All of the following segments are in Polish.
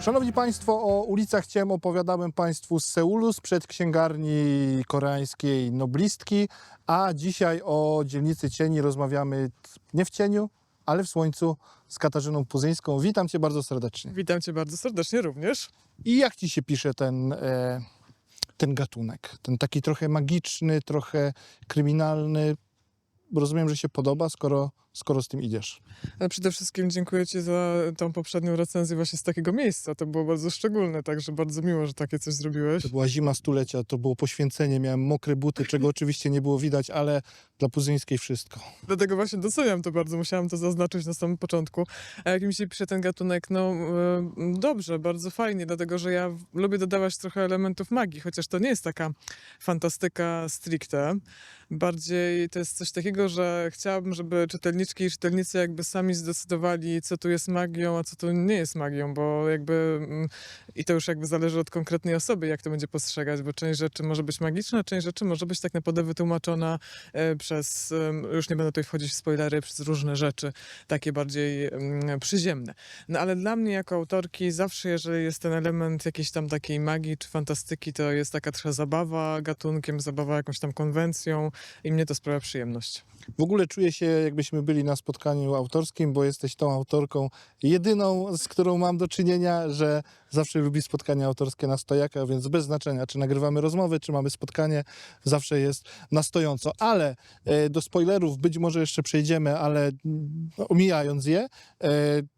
Szanowni Państwo, o ulicach Ciem opowiadałem Państwu z Seulu, sprzed księgarni koreańskiej Noblistki, a dzisiaj o dzielnicy Cieni rozmawiamy nie w cieniu, ale w słońcu z Katarzyną Puzyńską. Witam Cię bardzo serdecznie. Witam cię bardzo serdecznie również. I jak Ci się pisze ten, e, ten gatunek? Ten taki trochę magiczny, trochę kryminalny. Rozumiem, że się podoba, skoro, skoro z tym idziesz. Ale przede wszystkim dziękuję ci za tą poprzednią recenzję właśnie z takiego miejsca. To było bardzo szczególne, także bardzo miło, że takie coś zrobiłeś. To była zima stulecia, to było poświęcenie, miałem mokre buty, czego oczywiście nie było widać, ale dla Puzyńskiej wszystko. Dlatego właśnie doceniam to bardzo, musiałam to zaznaczyć na samym początku. A jak mi się pisze ten gatunek, no e, dobrze, bardzo fajnie, dlatego że ja lubię dodawać trochę elementów magii, chociaż to nie jest taka fantastyka stricte. Bardziej to jest coś takiego, że chciałabym, żeby czytelniczki i czytelnicy jakby sami zdecydowali, co tu jest magią, a co tu nie jest magią, bo jakby mm, i to już jakby zależy od konkretnej osoby, jak to będzie postrzegać, bo część rzeczy może być magiczna, część rzeczy może być tak naprawdę wytłumaczona e, przez, już nie będę tutaj wchodzić w spoilery, przez różne rzeczy, takie bardziej em, przyziemne. No ale dla mnie jako autorki zawsze, jeżeli jest ten element jakiejś tam takiej magii czy fantastyki, to jest taka trochę zabawa gatunkiem, zabawa jakąś tam konwencją i mnie to sprawia przyjemność. W ogóle czuję się, jakbyśmy byli na spotkaniu autorskim, bo jesteś tą autorką jedyną, z którą mam do czynienia, że zawsze lubi spotkania autorskie na stojaka, więc bez znaczenia, czy nagrywamy rozmowy, czy mamy spotkanie, zawsze jest na stojąco. Ale e, do spoilerów być może jeszcze przejdziemy, ale no, omijając je, e,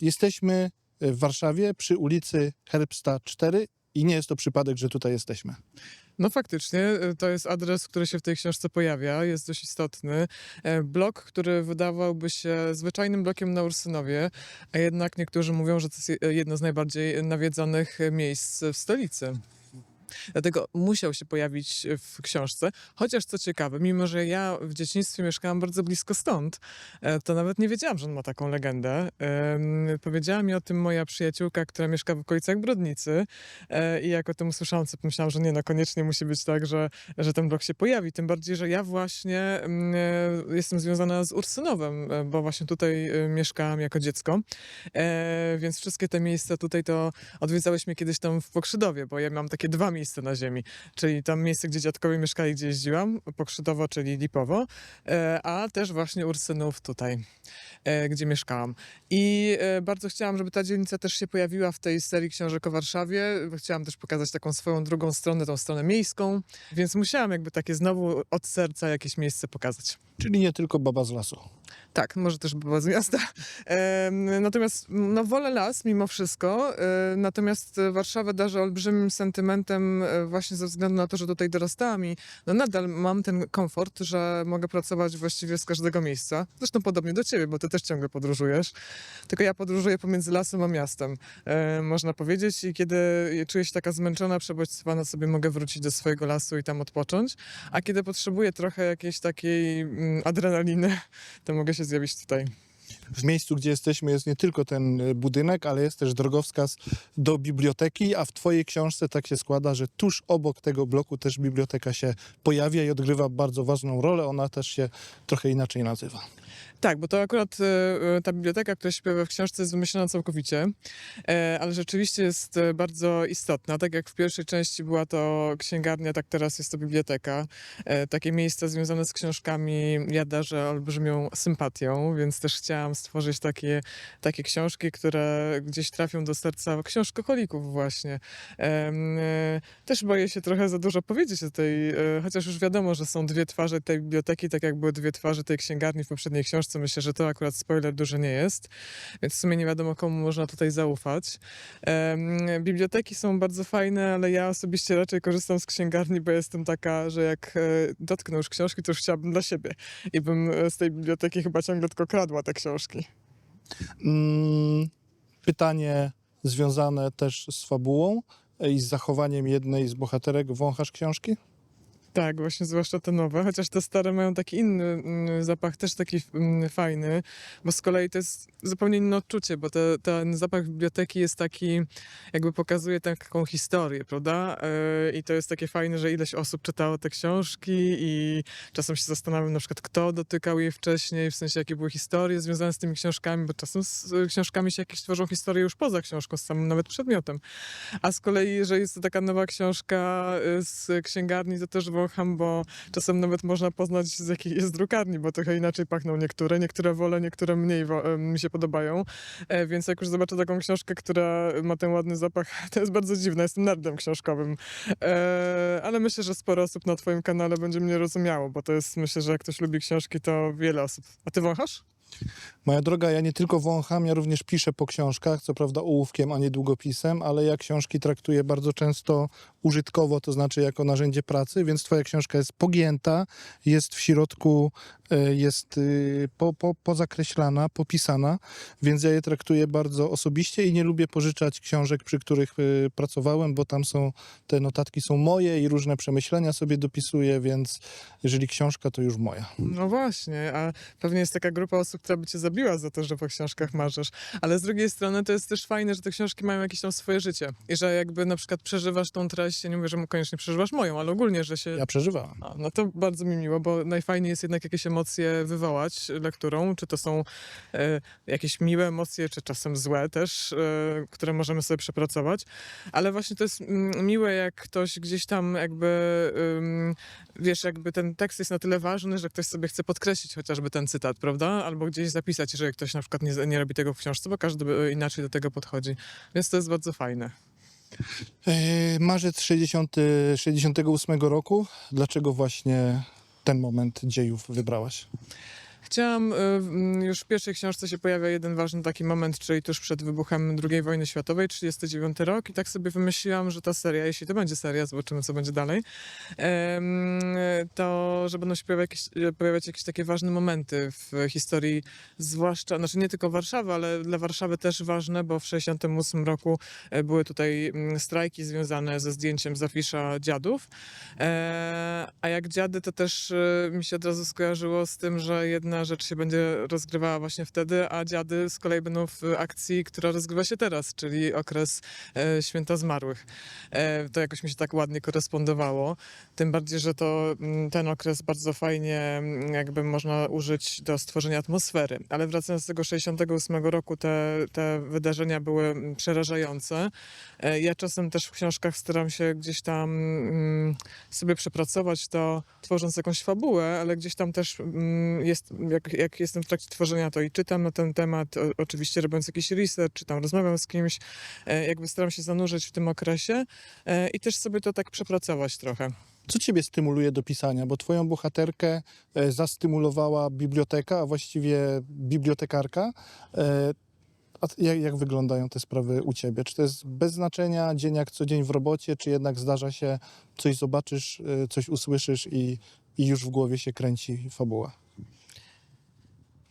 jesteśmy w Warszawie przy ulicy Herbsta 4 i nie jest to przypadek, że tutaj jesteśmy. No faktycznie, y, to jest adres, który się w tej książce pojawia, jest dość istotny. E, Blok, który wydawałby się zwyczajnym blokiem na Ursynowie, a jednak niektórzy mówią, że to jest je- jedno z najbardziej nawiedzonych miejsc w stolicy. Dlatego musiał się pojawić w książce. Chociaż co ciekawe, mimo że ja w dzieciństwie mieszkałam bardzo blisko stąd, e, to nawet nie wiedziałam, że on ma taką legendę. Powiedziała mi o tym moja przyjaciółka, która mieszka w okolicach Brodnicy e, i jak o tym usłyszałam, to pomyślałam, że nie, no koniecznie musi być tak, że, że ten blok się pojawi. Tym bardziej, że ja właśnie mm, e, jestem związana z Ursynowem, bo właśnie tutaj mieszkałam jako dziecko. Więc wszystkie te miejsca tutaj to odwiedzałyśmy kiedyś tam w Pokrzydowie, bo ja mam takie dwa miejsca na ziemi, czyli tam miejsce, gdzie dziadkowie mieszkali, gdzie jeździłam, Pokrzydowo, czyli Lipowo, e, a też właśnie Ursynów tutaj, e, gdzie mieszkałam. I e, bardzo chciałam, żeby ta dzielnica też się pojawiła w tej serii książek o Warszawie. Chciałam też pokazać taką swoją drugą stronę, tą stronę miejską, więc musiałam jakby takie znowu od serca jakieś miejsce pokazać. Czyli nie tylko baba z lasu. Tak, może też była z miasta. Natomiast no, wolę las mimo wszystko. e, Natomiast Warszawę darzę olbrzymim sentymentem e, właśnie ze względu na to, że tutaj dorastałam i no, nadal mam ten komfort, że mogę pracować właściwie z każdego miejsca. Zresztą podobnie do ciebie, bo ty też ciągle podróżujesz. Tylko ja podróżuję pomiędzy lasem a miastem, e, można powiedzieć. I kiedy czuję się taka zmęczona, przebodźcowana, sobie mogę wrócić do swojego lasu i tam odpocząć. A kiedy potrzebuję trochę jakiejś takiej mm, adrenaliny, to mogę się zjawić tutaj. W miejscu, gdzie jesteśmy, jest nie tylko ten y, budynek, ale jest też drogowskaz do biblioteki, a w Twojej książce tak się składa, że tuż obok tego bloku też biblioteka się pojawia i odgrywa bardzo ważną rolę. Ona też się trochę inaczej nazywa. Tak, bo to akurat e, e, ta biblioteka, która się pojawia w książce, jest wymyślona całkowicie, e, ale rzeczywiście jest bardzo istotna. Tak jak w pierwszej części była to księgarnia, tak teraz jest to biblioteka. Takie miejsca związane z książkami ja darzę olbrzymią sympatią, więc też chciałam stworzyć takie, takie książki, które gdzieś trafią do serca książkoholików właśnie. Też boję się trochę za dużo powiedzieć o tej, chociaż już wiadomo, że są dwie twarze tej biblioteki, tak jak były dwie twarze tej księgarni w poprzedniej książce. Myślę, że to akurat spoiler duży nie jest, więc w sumie nie wiadomo, komu można tutaj zaufać. Biblioteki są bardzo fajne, ale ja osobiście raczej korzystam z księgarni, bo jestem taka, że jak e, dotknę już książki, to już chciałabym dla siebie. I bym e, z tej biblioteki chyba ciągle tylko kradła te książki. Mm, Pytanie związane też z fabułą i z zachowaniem jednej z bohaterek. Wąchasz książki? Tak, właśnie zwłaszcza te nowe, chociaż te stare mają taki inny mm, zapach, też taki mm, fajny, bo z kolei to jest zupełnie inne odczucie, bo te, ten zapach biblioteki jest taki, jakby pokazuje taką historię, prawda? Yy, I to jest takie fajne, że ileś osób czytało te książki i czasem się zastanawiam na przykład, kto dotykał jej wcześniej, w sensie jakie były historie związane z tymi książkami, bo czasem z książkami się jakieś tworzą historie już poza książką, z samym nawet przedmiotem. A z kolei, jeżeli jest to taka nowa książka y, z księgarni, to też wącham, bo czasem nawet można poznać z jakiej jest drukarni, bo trochę inaczej pachną niektóre. Niektóre wolę, niektóre mniej mi się podobają. E, Więc jak już zobaczę taką książkę, która ma ten ładny zapach, to jest bardzo dziwne. Jestem nerdem książkowym. E, Ale myślę, że sporo osób na twoim kanale będzie mnie rozumiało, bo to jest, myślę, że jak ktoś lubi książki, to wiele osób. A ty wąchasz? Moja droga, ja nie tylko wącham, ja również piszę po książkach, co prawda ołówkiem, a nie długopisem, ale ja książki traktuję bardzo często użytkowo, to znaczy jako narzędzie pracy, więc twoja książka jest pogięta, jest w środku, e, jest y, po, po, pozakreślana, popisana, więc ja je traktuję bardzo osobiście i nie lubię pożyczać książek, przy których y, pracowałem, bo tam są, te notatki są moje i różne przemyślenia sobie dopisuję, więc jeżeli książka, to już moja. No właśnie, a pewnie jest taka grupa osób, która by cię zabiła za to, że po książkach marzysz. Ale z drugiej strony to jest też fajne, że te książki mają jakieś tam swoje życie. I że jakby na przykład przeżywasz tą ja nie mówię, że koniecznie przeżywasz moją, ale ogólnie, że się... Ja przeżywałem. A, no to bardzo mi miło, bo najfajniej jest jednak jakieś emocje wywołać lekturą, czy to są e, jakieś miłe emocje, czy czasem złe też, e, które możemy sobie przepracować. Ale właśnie to jest mm, miłe, jak ktoś gdzieś tam jakby, ym, wiesz, jakby ten tekst jest na tyle ważny, że ktoś sobie chce podkreślić chociażby ten cytat, prawda? Albo gdzieś zapisać, jeżeli ktoś na przykład nie, nie robi tego w książce, bo każdy inaczej do tego podchodzi. Więc to jest bardzo fajne. E, Marzec 60, 68 roku. Dlaczego właśnie ten moment dziejów wybrałaś? Chciałam, y, mm, już w pierwszej książce się pojawia jeden ważny taki moment, czyli tuż przed wybuchem II wojny światowej, 39 rok. I tak sobie wymyśliłam, że ta seria, jeśli to będzie seria, zobaczymy co będzie dalej, to, że będą się pojawiać jakieś, pojawiać jakieś takie ważne momenty w historii, zwłaszcza, znaczy nie tylko Warszawy, ale dla Warszawy też ważne, bo w 68 roku e, były tutaj mm, strajki związane ze zdjęciem z dziadów, E, a jak dziady, to też e, mi się od razu skojarzyło z tym, że jedna rzecz się będzie rozgrywała właśnie wtedy, a dziady z kolei będą w akcji, która rozgrywa się teraz, czyli okres e, Święta Zmarłych. E, to jakoś mi się tak ładnie korespondowało. Tym bardziej, że to mm, ten okres bardzo fajnie mm, jakby można użyć do stworzenia atmosfery. Ale wracając do tego 68 roku, te, te wydarzenia były mm, przerażające. E, Ja czasem też w książkach staram się gdzieś tam mm, sobie przepracować to, tworząc jakąś fabułę, ale gdzieś tam też mm, jest, jak, jak jestem w trakcie tworzenia, to i czytam na ten temat, oczywiście robiąc jakiś research, czy tam rozmawiam z kimś, e, jakby staram się zanurzyć w tym okresie e, i też sobie to tak przepracować trochę. Co ciebie stymuluje do pisania? Bo twoją bohaterkę e, zastymulowała biblioteka, a właściwie bibliotekarka. A jak, jak wyglądają te sprawy u ciebie? Czy to jest bez znaczenia, dzień jak co dzień w robocie, czy jednak zdarza się, coś zobaczysz, coś usłyszysz i, i już w głowie się kręci fabuła?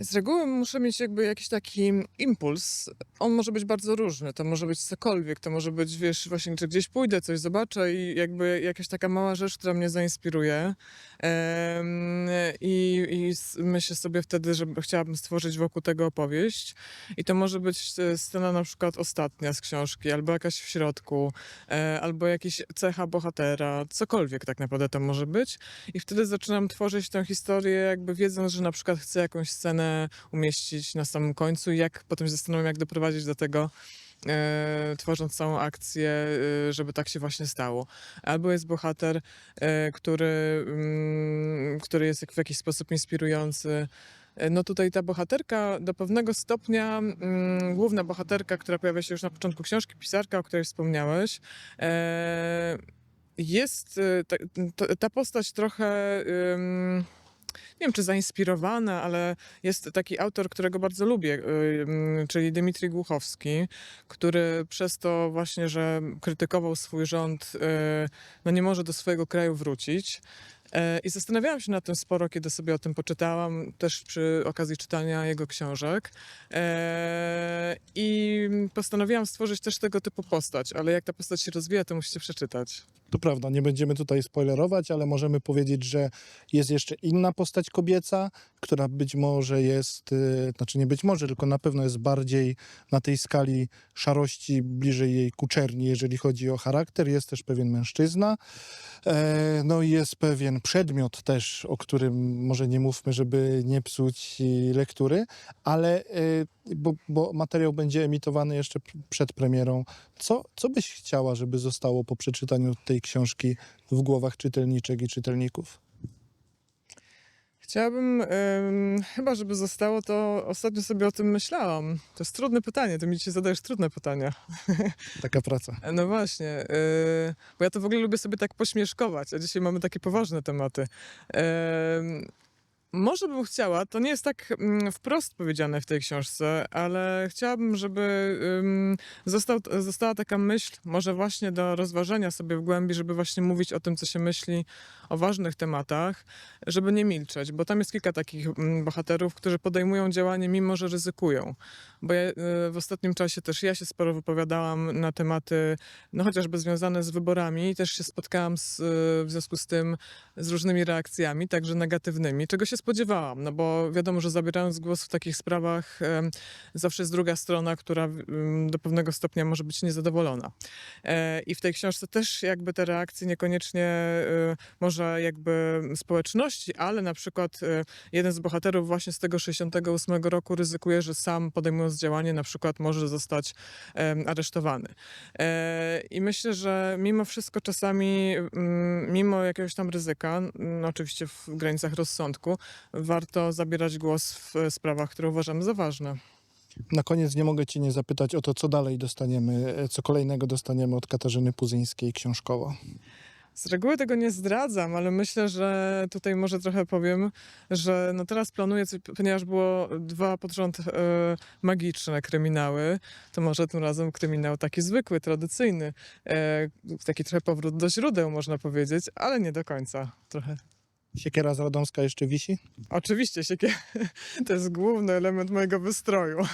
Z reguły muszę mieć jakby jakiś taki impuls. On może być bardzo różny. To może być cokolwiek. To może być, wiesz, właśnie, że gdzieś pójdę, coś zobaczę i jakby jakaś taka mała rzecz, która mnie zainspiruje. I, I myślę sobie wtedy, że chciałabym stworzyć wokół tego opowieść. I to może być e, scena na przykład ostatnia z książki, albo jakaś w środku, e, albo jakiś cecha bohatera, cokolwiek tak naprawdę to może być. I wtedy zaczynam tworzyć tę historię, jakby wiedząc, że na przykład chcę jakąś scenę umieścić na samym końcu i jak potem się zastanawiam, jak doprowadzić do tego, tworząc całą akcję, e, żeby tak się właśnie stało. Albo jest bohater, e, który, mm, który jest w jakiś sposób inspirujący. E, No tutaj ta bohaterka do pewnego stopnia, mm, główna bohaterka, która pojawia się już na początku książki, pisarka, o której wspomniałeś, e, jest e, ta, ta postać trochę. Nie wiem, czy zainspirowana, ale jest taki autor, którego bardzo lubię, ym, czyli Dmitrij Głuchowski, który przez to właśnie, że krytykował swój rząd, y, no nie może do swojego kraju wrócić. E, I zastanawiałam się nad tym sporo, kiedy sobie o tym poczytałam, też przy okazji czytania jego książek. E, I postanowiłam stworzyć też tego typu postać, ale jak ta postać się rozwija, to musicie przeczytać. To prawda, nie będziemy tutaj spoilerować, ale możemy powiedzieć, że jest jeszcze inna postać kobieca, która być może jest, y, znaczy nie być może, tylko na pewno jest bardziej na tej skali szarości bliżej jej ku czerni, jeżeli chodzi o charakter. Jest też pewien mężczyzna. E, No i jest pewien przedmiot też, o którym może nie mówmy, żeby nie psuć y, lektury, ale y, bo, bo materiał będzie emitowany jeszcze przed premierą. Co, co byś chciała, żeby zostało po przeczytaniu tej książki w głowach czytelniczek i czytelników? Chciałabym, em, chyba żeby zostało to, ostatnio sobie o tym myślałam. To jest trudne pytanie, ty mi dzisiaj zadajesz trudne pytania. Taka praca. No właśnie, yy, bo ja to w ogóle lubię sobie tak pośmieszkować, a dzisiaj mamy takie poważne tematy. Em, może bym chciała, to nie jest tak mm, wprost powiedziane w tej książce, ale chciałabym, żeby został, została taka myśl, może właśnie do rozważenia sobie w głębi, żeby właśnie mówić o tym, co się myśli o ważnych tematach, żeby nie milczeć, bo tam jest kilka takich mm, bohaterów, którzy podejmują działanie, mimo że ryzykują. Bo ja, y, w ostatnim czasie też ja się sporo wypowiadałam na tematy, no chociażby związane z wyborami. Też się spotkałam z, y, w związku z tym z różnymi reakcjami, także negatywnymi, czego się spodziewałam, no bo wiadomo, że zabierając głos w takich sprawach zawsze jest druga strona, która do pewnego stopnia może być niezadowolona. E, I w tej książce też jakby te reakcje niekoniecznie e, może jakby społeczności, ale na przykład e, jeden z bohaterów właśnie z tego 68 roku ryzykuje, że sam podejmując działanie na przykład może zostać aresztowany. I myślę, że mimo wszystko czasami, mimo jakiegoś tam ryzyka, mm, oczywiście w granicach rozsądku, warto zabierać głos w sprawach, które uważamy za ważne. Na koniec nie mogę cię nie zapytać o to, co dalej dostaniemy, co kolejnego dostaniemy od Katarzyny Puzyńskiej książkowo. Z reguły tego nie zdradzam, ale myślę, że tutaj może trochę powiem, że no teraz planuję, ponieważ było dwa pod rząd e, magiczne kryminały, to może tym razem kryminał taki zwykły, tradycyjny, e, taki trochę powrót do źródeł można powiedzieć, ale nie do końca trochę. Siekiera z Radomska jeszcze wisi? Oczywiście siekie, to jest główny element mojego wystroju.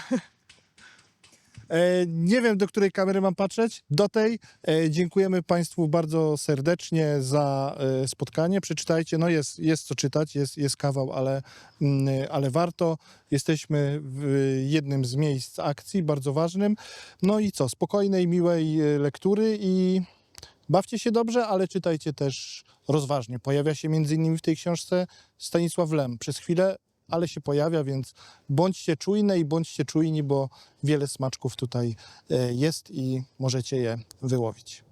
E, nie wiem, do której kamery mam patrzeć. Do tej. E, dziękujemy Państwu bardzo serdecznie za e, spotkanie. Przeczytajcie. No jest, jest co czytać, jest, jest kawał, ale, mm, ale warto. Jesteśmy w jednym z miejsc akcji, bardzo ważnym. No i co? Spokojnej, miłej lektury i bawcie się dobrze, ale czytajcie też rozważnie. Pojawia się między innymi w tej książce Stanisław Lem. Przez chwilę ale się pojawia, więc bądźcie czujne i bądźcie czujni, bo wiele smaczków tutaj e, jest i możecie je wyłowić.